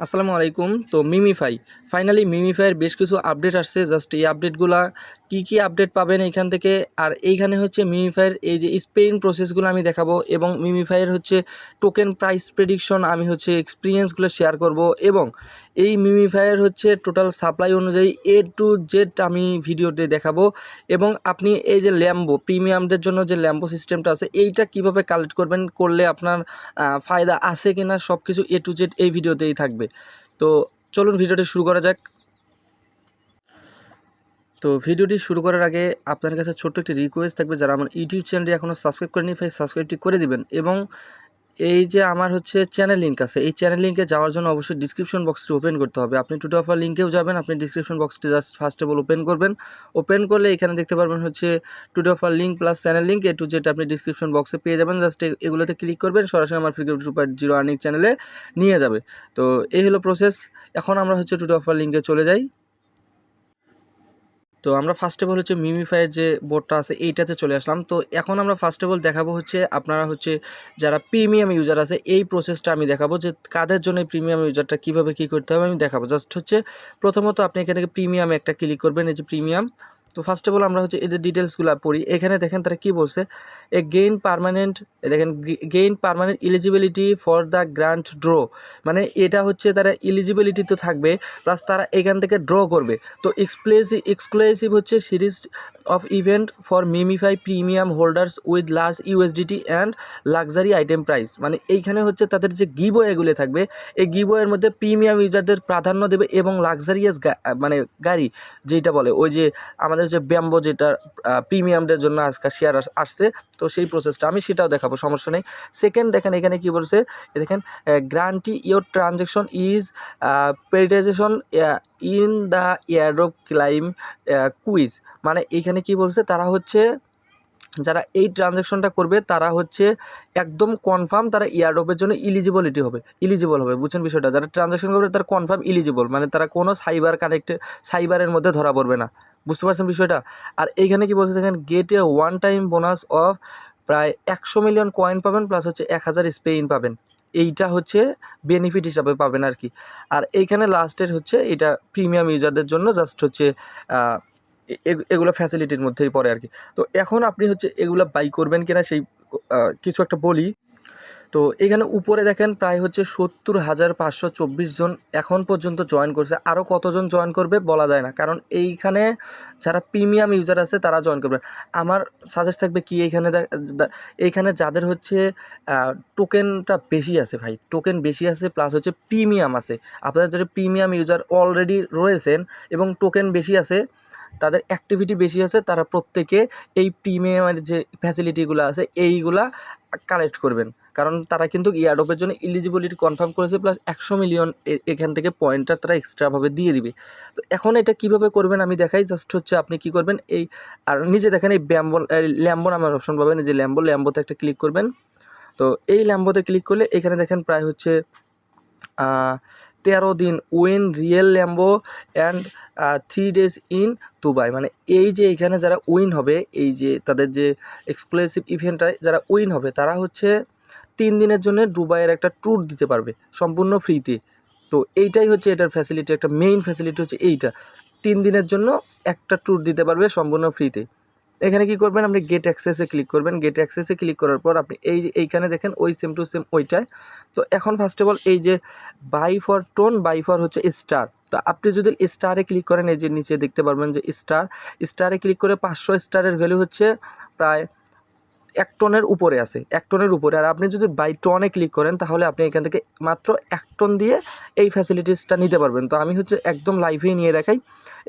আসসালামু আলাইকুম। তো মিমিফাই। ফাইনালি মিমিফাইয়ের বেশ কিছু আপডেট আসছে। জাস্ট এই আপডেটগুলা কী কী আপডেট পাবেন এইখান থেকে? আর এইখানে হচ্ছে মিমিফাইয়ের এই যে স্পেইন প্রসেসগুলো আমি দেখাবো এবং মিমিফাইয়ের হচ্ছে টোকেন প্রাইস প্রেডিকশন আমি হচ্ছে এক্সপিরিয়েন্সগুলো শেয়ার করব এবং এই মিমিফাইয়ের হচ্ছে টোটাল সাপ্লাই অনুযায়ী এ টু জেড আমি ভিডিওতে দেখাবো এবং আপনি এই যে ল্যাম্বো প্রিমিয়ামদের জন্য যে ল্যাম্বো সিস্টেমটা আছে, এইটা কীভাবে কালেক্ট করবেন, করলে আপনার ফায়দা আছে কিনা সব কিছু এ টু জেড এই ভিডিওতেই থাকবে। তো চলুন ভিডিওটি শুরু করা যাক। তো ভিডিওটি শুরু করার আগে আপনার কাছে ছোট্ট একটি রিকোয়েস্ট থাকবে যারা আমার ইউটিউব চ্যানেলটি এখনও সাবস্ক্রাইব করেনি ভাই সাবস্ক্রাইবটি করে দিবেন। এবং এই যে আমার হচ্ছে চ্যানেল লিঙ্ক আছে, এই চ্যানেল লিঙ্কে যাওয়ার জন্য অবশ্যই ডিসক্রিপশন বক্সটি ওপেন করতে হবে। আপনি টুটে অফার লিঙ্কেও যাবেন, আপনি description বক্সটি just first of all open করবেন। ওপেন করলে এখানে দেখতে পারবেন হচ্ছে today offer link plus channel link A to Z আপনি ডিসক্রিপশন বক্সে পেয়ে যাবেন। জাস্ট এগুলোতে ক্লিক করবেন, সরাসরি আমার ফ্রি সুপার জিরো আর্নিং চ্যানেলে নিয়ে যাবে। তো এই হলো প্রসেস এখন আমরা হচ্ছে টুডে অফার লিঙ্কে চলে যাই। তো আমরা ফার্স্ট অফ অল হচ্ছে মিমিফাই যে বোর্ডটা আছে, এইটাতে চলে আসলাম। তো এখন আমরা ফার্স্ট অফ অল দেখাবো হচ্ছে আপনারা হচ্ছে যারা প্রিমিয়াম ইউজার আছে, এই প্রসেসটা আমি দেখাবো যে কাদের জন্য প্রিমিয়াম ইউজারটা কীভাবে কী করতে হবে আমি দেখাবো। জাস্ট হচ্ছে প্রথমত আপনি এখানে প্রিমিয়াম প্রিমিয়ামে একটা ক্লিক করবেন, এই যে প্রিমিয়াম তো ফার্স্ট অফ অল আমরা হচ্ছে এদের ডিটেলসগুলো পড়ি, এখানে দেখেন তারা কী বলছে? এ গেইন পারমানেন্ট দেখেন gain permanent eligibility for the grand draw মানে এটা হচ্ছে তারা ইলিজিবিলিটি তো থাকবে প্লাস তারা এখান থেকে ড্র করবে। তো এক্সক্লুসিভ এক্সক্লুসিভ হচ্ছে series of event for MemeFi premium holders with large USDT and luxury item price মানে এইখানে হচ্ছে তাদের যে গিবো এগুলো থাকবে, এই গিবোয়ের মধ্যে প্রিমিয়াম ইউজারদের প্রাধান্য দেবে এবং লাক্সারিয়াস মানে গাড়ি যেটা বলে, ওই যে আমাদের যে ব্যাম্বো যেটা প্রিমিয়ামদের জন্য আজকাল শেয়ার আসছে, তো সেই প্রসেসটা আমি সেটাও দেখাবো, সমস্যা নেই। সেকেন্ড দেখেন এখানে কি বলছে দেখেন guarantee your transaction is prioritization in the airdrop claim quiz মানে এখানে কি বলছে, তারা হচ্ছে, যারা এই ট্রানজ্যাকশনটা করবে, তারা হচ্ছে একদম কনফার্ম তারা ইয়ারডপের জন্য ইলিজিবিলিটি হবে ইলিজিবল হবে, বুঝছেন বিষয়টা? যারা ট্রানজ্যাকশন করবে, তারা কনফার্ম ইলিজিবল মানে তারা কোনো সাইবার কানেক্টে সাইবারের মধ্যে ধরা পড়বে না। বুঝতে পারছেন বিষয়টা? আর এইখানে কি বলছে দেখেন get one time bonus of প্রায় একশো মিলিয়ন কয়েন পাবেন প্লাস হচ্ছে এক হাজার স্পেইন পাবেন। এইটা হচ্ছে বেনিফিট হিসাবে পাবেন আর কি। আর এইখানে লাস্টের হচ্ছে এটা প্রিমিয়াম ইউজারদের জন্য জাস্ট হচ্ছে এগুলো ফ্যাসিলিটির মধ্যেই পড়ে আর কি। তো এখন আপনি হচ্ছে এগুলো বাই করবেন কিনা সেই কিছু একটা বলি। তো এখানে উপরে দেখেন প্রায় হচ্ছে সত্তর হাজার পাঁচশো চব্বিশ জন এখন পর্যন্ত জয়েন করছে। আরও কতজন জয়েন করবে বলা যায় না, কারণ এইখানে যারা প্রিমিয়াম ইউজার আছে তারা জয়েন করবে। আমার সাজেস্ট থাকবে কি এইখানে এইখানে যাদের হচ্ছে টোকেনটা বেশি আছে ভাই টোকেন বেশি আছে প্লাস হচ্ছে প্রিমিয়াম আছে। আপনারা যারা প্রিমিয়াম ইউজার অলরেডি রয়েছেন এবং টোকেন বেশি আছে তাদের অ্যাক্টিভিটি বেশি আছে, তারা প্রত্যেকে এই প্রিমিয়ামের যে ফ্যাসিলিটিগুলো আছে, এইগুলা কালেক্ট করবেন। কারণ তারা কিন্তু ইয়ারডপের জন্য ইলিজিবিলিটি কনফার্ম করেছে প্লাস একশো মিলিয়ন এখান থেকে পয়েন্টটা তারা এক্সট্রাভাবে দিয়ে দিবে। তো এখন এটা কীভাবে করবেন আমি দেখাই জাস্ট হচ্ছে আপনি কি করবেন, এই, আর নিচে দেখেন এই ব্যাম্বো ল্যাম্বো নামের অপশন পাবেন যে ল্যাম্বো ল্যাম্বোতে একটা ক্লিক করবেন। তো এই ল্যাম্বোতে ক্লিক করলে এখানে দেখেন প্রায় হচ্ছে তেরো দিন win real Lambo and three days in Dubai. মানে এই যে এখানে যারা উইন হবে, এই যে তাদের যে এক্সক্লুসিভ ইভেন্টটায় যারা উইন হবে, তারা হচ্ছে তিন দিনের জন্য দুবাইয়ের একটা ট্যুর দিতে পারবে, সম্পূর্ণ ফ্রিতে। তো এইটাই হচ্ছে এটার ফ্যাসিলিটি একটা মেইন ফ্যাসিলিটি হচ্ছে এইটা। তিন দিনের জন্য একটা ট্যুর দিতে পারবে সম্পূর্ণ ফ্রিতে। এখানে কি করবেন? আপনি গেট অ্যাক্সেসে ক্লিক করবেন। গেট অ্যাক্সেসে ক্লিক করার পর আপনি এই এইখানে দেখেন, ওই সেম টু সেম ওইটায়। তো এখন ফার্স্ট অফ অল এই যে buy for TON buy for হচ্ছে স্টার তো আপনি যদি স্টারে ক্লিক করেন, এই যে নিচে দেখতে পারবেন যে স্টার স্টারে ক্লিক করে পাঁচশো স্টারের ভ্যালু হচ্ছে প্রায় এক টনের উপরে আছে, এক টনের উপরে। আর আপনি যদি বাই টনে ক্লিক করেন, তাহলে আপনি এখান থেকে মাত্র এক টন দিয়ে এই ফ্যাসিলিটিসটা নিতে পারবেন। তো আমি হচ্ছে একদম লাইভেই নিয়ে দেখাই।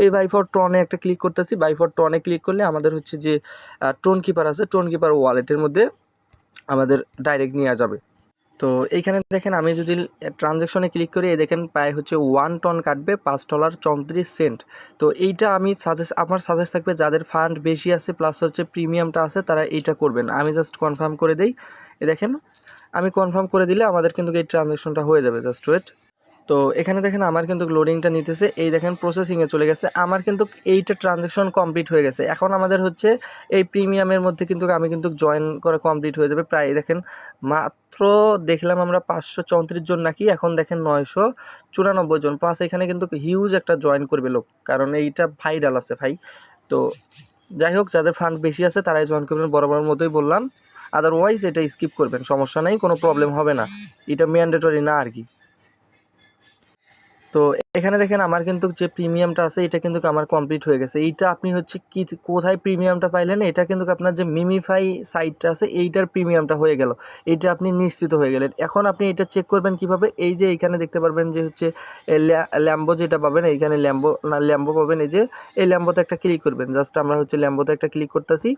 এই বাই ফর টনে একটা ক্লিক করতেছি। বাই ফর টনে ক্লিক করলে আমাদের হচ্ছে যে টোন কিপার আছে টোন কিপার ওয়ালেটের মধ্যে আমাদের ডাইরেক্ট নেওয়া যাবে। তো এইখানে দেখেন আমি যদি ট্রানজ্যাকশনে ক্লিক করি দেখেন প্রায় হচ্ছে ওয়ান টন কাটবে, পাঁচ ডলার চৌত্রিশ সেন্ট তো এইটা আমি সাজেস্ট আমার সাজেস্ট থাকবে যাদের ফান্ড বেশি আছে প্লাস হচ্ছে প্রিমিয়ামটা আছে, তারা এইটা করবেন। আমি জাস্ট কনফার্ম করে দিই। এ দেখেন, আমি কনফার্ম করে দিলে আমাদের কিন্তু এই ট্রানজ্যাকশনটা হয়ে যাবে। জাস্ট ওয়েট তো এখানে দেখেন আমার কিন্তু লোডিংটা নিতেছে। এই দেখেন প্রসেসিংয়ে চলে গেছে। আমার কিন্তু এইটা ট্রানজ্যাকশন কমপ্লিট হয়ে গেছে। এখন আমাদের হচ্ছে এই প্রিমিয়ামের মধ্যে কিন্তু আমি কিন্তু জয়েন করা কমপ্লিট হয়ে যাবে। প্রায় দেখেন মাত্র দেখলাম আমরা পাঁচশো চৌত্রিশ জন নাকি, এখন দেখেন নয়শো চুরানব্বই জন। প্লাস এখানে কিন্তু হিউজ একটা জয়েন করবে লোক, কারণ এইটা ভাইরাল আছে ভাই। তো যাই হোক, যাদের ফান্ড বেশি আছে তারাই জয়েন করবেন বরাবর মতোই বললাম। আদারওয়াইজ এটা স্কিপ করবেন, সমস্যা নেই, কোনো প্রবলেম হবে না। এটা ম্যান্ডেটরি না আর কি। তো এখানে দেখেন আমার কিন্তু যে প্রিমিয়ামটা আছে, এটা কিন্তু আমার কমপ্লিট হয়ে গেছে। এইটা আপনি হচ্ছে কি, কোথায় প্রিমিয়ামটা পাইলেন? এটা কিন্তু আপনার যে মিমিফাই সাইটটা আছে, এইটার প্রিমিয়ামটা হয়ে গেল। এইটা আপনি নিশ্চিত হয়ে গেলেন। এখন আপনি এটা চেক করবেন কীভাবে? এই যে এইখানে দেখতে পারবেন যে হচ্ছে ল্যাম্বো যেটা পাবেন, এইখানে ল্যাম্বো, না ল্যাম্বো পাবেন, এই যে, এই ল্যাম্বোতে একটা ক্লিক করবেন। জাস্ট আমরা হচ্ছে ল্যাম্বোতে একটা ক্লিক করতেছি।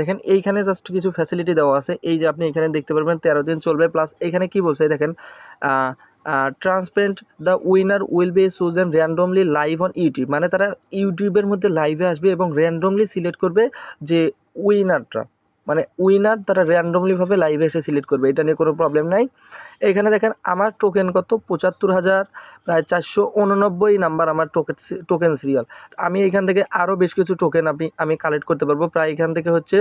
দেখেন, এইখানে জাস্ট কিছু ফ্যাসিলিটি দেওয়া আছে। এই যে আপনি এখানে দেখতে পারবেন, তেরো দিন চলবে। প্লাস এখানে কি বলছে, দেখেন transparent the winner will be chosen randomly live on YouTube. মানে তারা ইউটিউবের মধ্যে লাইভে আসবে এবং র্যান্ডমলি সিলেক্ট করবে যে উইনারটা। মানে উইনার তারা র্যান্ডমলিভাবে লাইভে এসে সিলেক্ট করবে, এটা নিয়ে কোনো প্রবলেম নাই। এখানে দেখেন, আমার টোকেন কত? পঁচাত্তর হাজার, প্রায় চারশো উননব্বই নাম্বার আমার টোকেন টোকেন সিরিয়াল আমি এখান থেকে আরও বেশ কিছু টোকেন আপনি, আমি কালেক্ট করতে পারব। প্রায় এখান থেকে হচ্ছে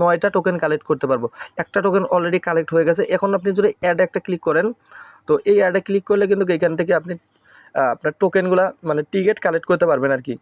নয়টা টোকেন কালেক্ট করতে পারব। একটা টোকেন অলরেডি কালেক্ট হয়ে গেছে। এখন আপনি যদি অ্যাড একটা ক্লিক করেন তো এই অ্যাডে ক্লিক করলে কিন্তু এখান থেকে আপনি আপনার টোকেনগুলো মানে টিকিট কালেক্ট করতে পারবেন আর কি।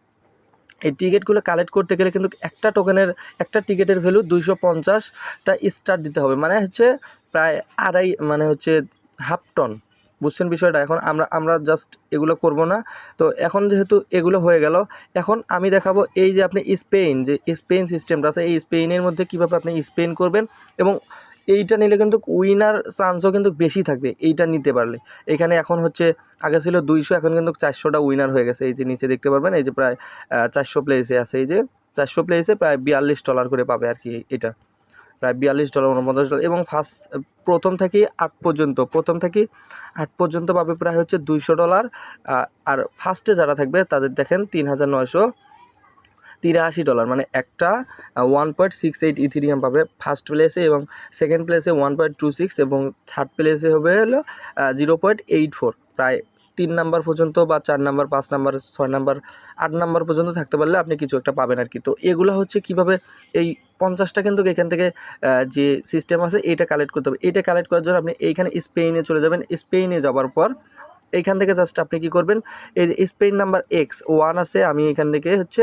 এই টিকিটগুলো কালেক্ট করতে গেলে কিন্তু একটা টোকেনের একটা টিকিটের ভ্যালু দুইশো পঞ্চাশটা স্টার দিতে হবে। মানে হচ্ছে প্রায় আড়াই মানে হচ্ছে হাফ টন বুঝছেন বিষয়টা? এখন আমরা আমরা জাস্ট এগুলো করব না। তো এখন যেহেতু এগুলো হয়ে গেল, এখন আমি দেখাবো এই যে আপনি স্পেন যে স্পেন সিস্টেমটা আছে, এই স্পেনের মধ্যে কীভাবে আপনি স্পেন করবেন এবং এইটা নিলে কিন্তু উইনার চান্সও কিন্তু বেশি থাকবে এইটা নিতে পারলে। এখানে এখন হচ্ছে, আগে ছিল দুইশো, এখন কিন্তু চারশোটা উইনার হয়ে গেছে। এই যে নিচে দেখতে পারবেন, এই যে প্রায় চারশো প্লেসে আছে। এই যে চারশো প্লেসে প্রায় বিয়াল্লিশ ডলার করে পাবে আর কি এটা। প্রায় বিয়াল্লিশ ডলার উনপঞ্চাশ ডলার এবং ফার্স্ট প্রথম থেকে আট পর্যন্ত, প্রথম থেকে আট পর্যন্ত পাবে প্রায় হচ্ছে দুইশো ডলার আর ফার্স্টে যারা থাকবে তাদের দেখেন তিন হাজার নয়শো তিরাশি ডলার মানে একটা one point six eight Ethereum পাবে ফার্স্ট প্লেসে এবং সেকেন্ড প্লেসে ওয়ান পয়েন্ট টু সিক্স এবং থার্ড প্লেসে হবে হলো জিরো পয়েন্ট এইট ফোর প্রায় তিন নাম্বার পর্যন্ত বা চার নাম্বার পাঁচ নাম্বার ছয় নাম্বার আট নাম্বার পর্যন্ত থাকতে পারলে আপনি কিছু একটা পাবেন আর কি তো এগুলো হচ্ছে কীভাবে এই পঞ্চাশটা কিন্তু এখান থেকে যে সিস্টেম আছে এটা কালেক্ট করতে হবে। এটা কালেক্ট করার জন্য আপনি এইখানে স্পেনে চলে যাবেন। স্পেনে যাওয়ার পর এইখান থেকে জাস্ট আপনি কি করবেন, এই যে স্পেন নাম্বার এক্স ওয়ান আছে, আমি এখান থেকে হচ্ছে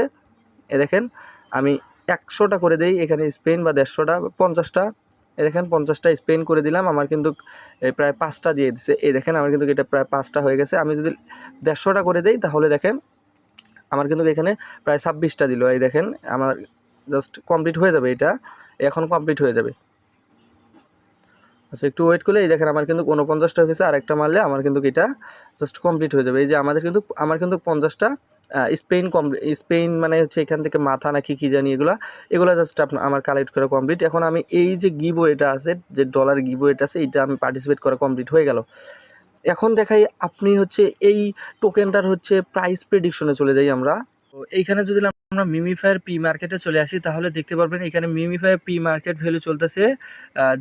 এ দেখেন, আমি একশোটা করে দেই, এখানে স্পেন বা দেড়শোটা, পঞ্চাশটা। এ দেখেন, পঞ্চাশটা স্পেন করে দিলাম, আমার কিন্তু প্রায় পাঁচটা দিয়ে দিচ্ছে এই দেখেন, আমার কিন্তু এটা প্রায় পাঁচটা হয়ে গেছে। আমি যদি দেড়শোটা করে দেই, তাহলে দেখেন, আমার কিন্তু এখানে প্রায় ছাব্বিশটা দিল। এই দেখেন, আমার জাস্ট কমপ্লিট হয়ে যাবে এটা। এখন কমপ্লিট হয়ে যাবে। আচ্ছা একটু ওয়েট করলে এই দেখেন আমার কিন্তু উনপঞ্চাশটা হয়েছে আর একটা মারলে আমার কিন্তু এটা জাস্ট কমপ্লিট হয়ে যাবে। এই যে আমাদের কিন্তু, আমার কিন্তু পঞ্চাশটা স্পেন কম স্পেন মানে হচ্ছে এখান থেকে মাথা নাকি কী জানি এগুলো এগুলো জাস্ট আমার কালেক্ট করা কমপ্লিট এখন আমি এই যে গিবো এটা আছে, যে ডলার গিবো এটা আছে, এটা আমি পার্টিসিপেট করা কমপ্লিট হয়ে গেল। এখন দেখাই আপনি হচ্ছে এই টোকেনটার হচ্ছে প্রাইস প্রেডিকশনে চলে যাই আমরা। তো এইখানে যদি আমরা মিমিফায়ার প্রি মার্কেটে চলে আসি, তাহলে দেখতে পারবেন এখানে মিমিফায়ার প্রি মার্কেট ভ্যালু চলতেছে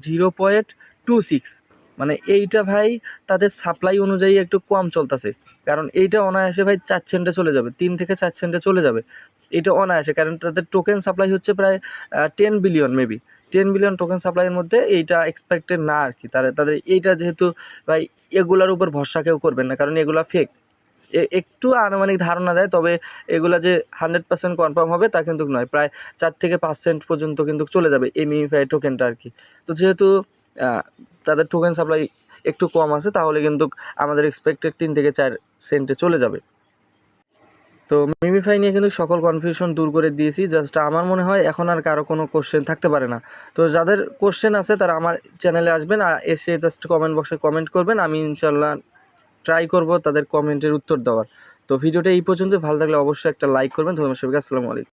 জিরো পয়েন্ট টু সিক্স মানে এইটা ভাই তাদের সাপ্লাই অনুযায়ী একটু কম চলতেছে। কারণ এইটা অনায়াসে ভাই চার সেন্টে চলে যাবে, তিন থেকে চার সেন্টে চলে যাবে। এটা অনায়াসে, কারণ তাদের টোকেন সাপ্লাই হচ্ছে প্রায় ten billion maybe ten billion token সাপ্লাইয়ের মধ্যে এইটা এক্সপেক্টেড না আর কি। তাদের তাদের এইটা যেহেতু ভাই এগুলার উপর ভরসা কেউ করবেন না, কারণ এগুলা ফেক একটু আনুমানিক ধারণা দেয়, তবে এগুলা যে হান্ড্রেড পার্সেন্ট কনফার্ম হবে তা কিন্তু নয়। প্রায় চার থেকে পাঁচ সেন্ট পর্যন্ত কিন্তু চলে যাবে এই মিমিফাই টোকেনটা আর কি। তো যেহেতু তাদের টোকেন সাপ্লাই একটু কম আছে, তাহলে কিন্তু আমাদের এক্সপেক্টেড তিন থেকে চার সেন্টে চলে যাবে। তো মিমিফাই নিয়ে কিন্তু সকল কনফিউশন দূর করে দিয়েছি জাস্ট আমার মনে হয় এখন আর কারও কোনো কোশ্চেন থাকতে পারে না। তো যাদের কোশ্চেন আছে, তারা আমার চ্যানেলে আসবেন আর এসে জাস্ট কমেন্ট বক্সে কমেন্ট করবেন, আমি ইনশাল্লাহ ট্রাই করব তাদের কমেন্টের উত্তর দেওয়ার। তো ভিডিওটা এই পর্যন্ত ভালো লাগলে অবশ্যই একটা লাইক করবেন। ধন্যবাদ সবাইকে, আসসালামু আলাইকুম।